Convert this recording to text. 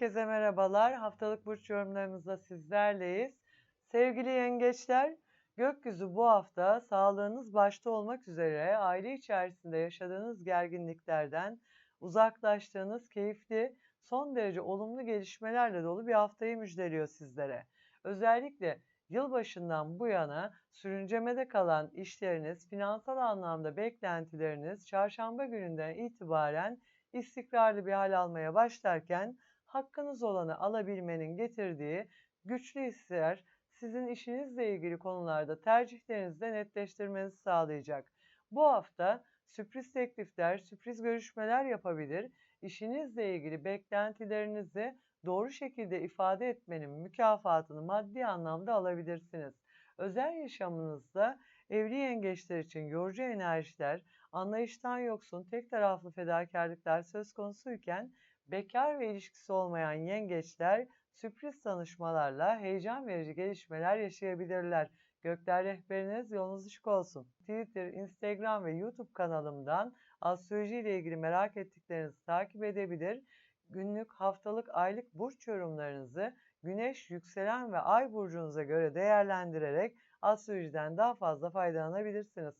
Herkese merhabalar. Haftalık burç yorumlarımızda sizlerleyiz. Sevgili yengeçler, gökyüzü bu hafta sağlığınız başta olmak üzere aile içerisinde yaşadığınız gerginliklerden uzaklaştığınız keyifli, son derece olumlu gelişmelerle dolu bir haftayı müjdeliyor sizlere. Özellikle yılbaşından bu yana sürüncemede kalan işleriniz, finansal anlamda beklentileriniz çarşamba gününden itibaren istikrarlı bir hal almaya başlarken hakkınız olanı alabilmenin getirdiği güçlü hisler sizin işinizle ilgili konularda tercihlerinizde netleştirmenizi sağlayacak. Bu hafta sürpriz teklifler, sürpriz görüşmeler yapabilir, işinizle ilgili beklentilerinizi doğru şekilde ifade etmenin mükafatını maddi anlamda alabilirsiniz. Özel yaşamınızda evli yengeçler için yorucu enerjiler, anlayıştan yoksun tek taraflı fedakarlıklar söz konusuyken bekar ve ilişkisi olmayan yengeçler sürpriz tanışmalarla heyecan verici gelişmeler yaşayabilirler. Gökler rehberiniz yolunuz ışık olsun. Twitter, Instagram ve YouTube kanalımdan astroloji ile ilgili merak ettiklerinizi takip edebilir. Günlük, haftalık, aylık burç yorumlarınızı güneş, yükselen ve ay burcunuza göre değerlendirerek astrolojiden daha fazla faydalanabilirsiniz.